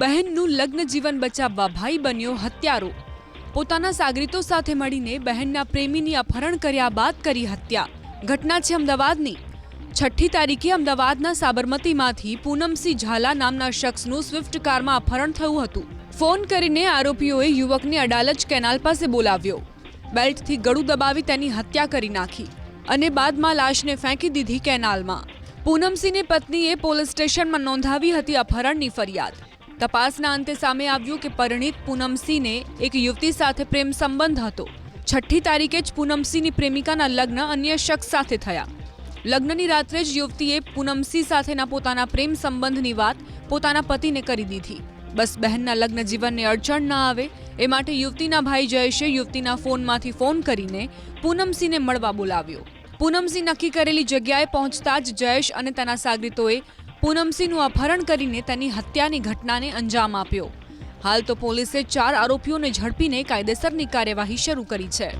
બહેનનું લગ્ન જીવન બચાવવા ભાઈ બન્યો હત્યારો. પોતાના સાગરીતો સાથે મળીને બહેનના પ્રેમીની અપહરણ કર્યા બાદ કરી હત્યા. ઘટના છે અમદાવાદની. છઠ્ઠી તારીખે અમદાવાદના સાબરમતીમાંથી પૂનમસિંહ ઝાલા નામના શખ્સનું સ્વિફ્ટ કારમાં અપહરણ થયું હતું. ફોન કરીને આરોપીઓએ યુવકને અડાલજ કેનાલ પાસે બોલાવ્યો. બેલ્ટથી ગળું દબાવી તેની હત્યા કરી નાખી અને બાદમાં લાશને ફેંકી દીધી કેનાલમાં. પૂનમસિંહની પત્નીએ પોલીસ સ્ટેશનમાં નોંધાવી હતી અપહરણની ફરિયાદ. તપાસના અંતે સામે આવ્યું કે પરિણીત પૂનમસિંહને એક યુવતી સાથે પ્રેમ સંબંધ હતો. છઠ્ઠી તારીખે જ પૂનમસિંહની પ્રેમિકાના લગ્ન અન્ય શખ્સ સાથે થયા. લગ્નની રાત્રે જ યુવતીએ પૂનમસિંહ સાથેના પોતાના પ્રેમ સંબંધની વાત પોતાના પતિને કરી દીધી. બસ બહેનના લગ્ન જીવનને અડચણ ન આવે, એ માટે યુવતીના ભાઈ જયેશે યુવતીના ફોનમાંથી ફોન કરીને પૂનમસિંહને મળવા બોલાવ્યો. પૂનમસિંહ નક્કી કરેલી જગ્યાએ પહોંચતા જ જયેશ અને તેના સાગરીતોએ પૂનમસિંહનું અપહરણ કરીને તેની હત્યાની ઘટનાને અંજામ આપ્યો. હાલ તો પોલીસે ચાર આરોપીઓને ઝડપીને કાયદેસરની કાર્યવાહી શરૂ કરી છે.